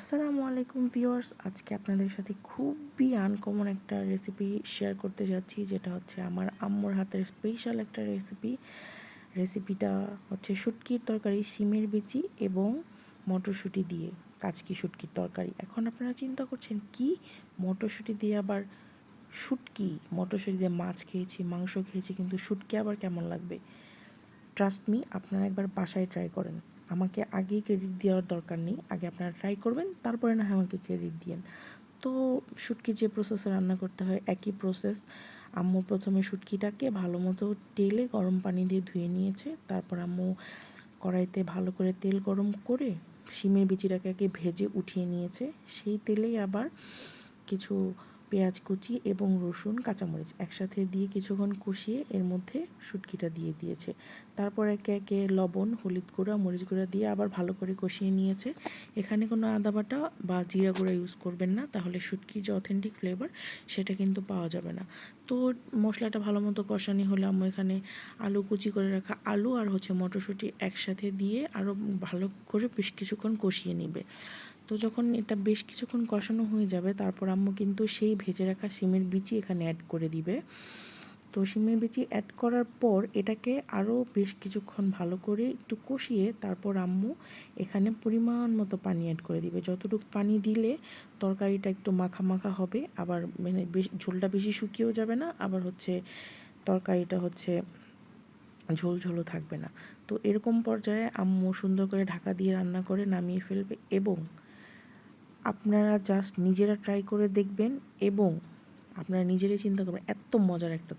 আসসালামু আলাইকুম ভিউয়ার্স, আজকে আপনাদের সাথে খুবই আনকমন একটা রেসিপি শেয়ার করতে যাচ্ছি, যেটা হচ্ছে আমার আম্মুর হাতের স্পেশাল একটা রেসিপি রেসিপিটা হচ্ছে শুটকির তরকারি, শিমের বিচি এবং মটরশুঁটি দিয়ে কাচকি শুটকির তরকারি। এখন আপনারা চিন্তা করছেন, কি? মটরশুঁটি দিয়ে আবার শুটকি? মটরশুঁটি দিয়ে মাছ খেয়েছি, মাংস খেয়েছি, কিন্তু শুটকি আবার কেমন লাগবে? ট্রাস্ট মি আপনারা একবার বাসায় ট্রাই করেন। আমাকে আগেই ক্রেডিট দেওয়ার দরকার নেই, আগে আপনারা ট্রাই করবেন, তারপরে না আমাকে ক্রেডিট দিয়েন। তো শুটকি যে প্রসেসে রান্না করতে হয়, একই প্রসেস আম্মু প্রথমে শুটকিটাকে ভালো মতো তেলে গরম পানি দিয়ে ধুয়ে নিয়েছে, তারপর আম্মু কড়াইতে ভালো করে তেল গরম করে শিমের বিচিটাকে আগে ভেজে উঠিয়ে নিয়েছে। সেই তেলেই আবার কিছু পেঁয়াজ কুচি এবং রসুন, কাঁচামরিচ একসাথে দিয়ে কিছুক্ষণ কষিয়ে এর মধ্যে শুটকিটা দিয়ে দিয়েছে। তারপর একে একে লবণ, হলুদ গুঁড়া, মরিচ গুঁড়া দিয়ে আবার ভালো করে কষিয়ে নিয়েছে। এখানে কোনো আদা বাটা বা জিরা গুঁড়া ইউজ করবেন না, তাহলে শুটকির যে অথেন্টিক ফ্লেভার সেটা কিন্তু পাওয়া যাবে না। তো মশলাটা ভালো মতো কষানি হলে আমি এখানে আলু কুচি করে রাখা আলু আর হচ্ছে মটরশুঁটি একসাথে দিয়ে আরও ভালো করে বেশ কিছুক্ষণ কষিয়ে নিবে। তো যখন এটা বেশ কিছুক্ষণ কষানো হয়ে যাবে, তারপর আম্মু কিন্তু সেই ভেজে রাখা শিমের বিচি এখানে অ্যাড করে দিবে। তো শিমের বিচি অ্যাড করার পর এটাকে আরও বেশ কিছুক্ষণ ভালো করে একটু কষিয়ে তারপর আম্মু এখানে পরিমাণ মতো পানি অ্যাড করে দিবে। যতটুকু পানি দিলে তরকারিটা একটু মাখা মাখা হবে, আবার মানে বেশ ঝোলটা বেশি শুকিয়েও যাবে না, আবার হচ্ছে তরকারিটা হচ্ছে ঝোল ঝোলও থাকবে না। তো এরকম পর্যায়ে আম্মু সুন্দর করে ঢাকা দিয়ে রান্না করে নামিয়ে ফেলবে এবং আপনারা জাস্ট নিজেরা ট্রাই করে দেখবেন এবং আপনারা নিজেরাই চিন্তা করবেন এত মজার একটা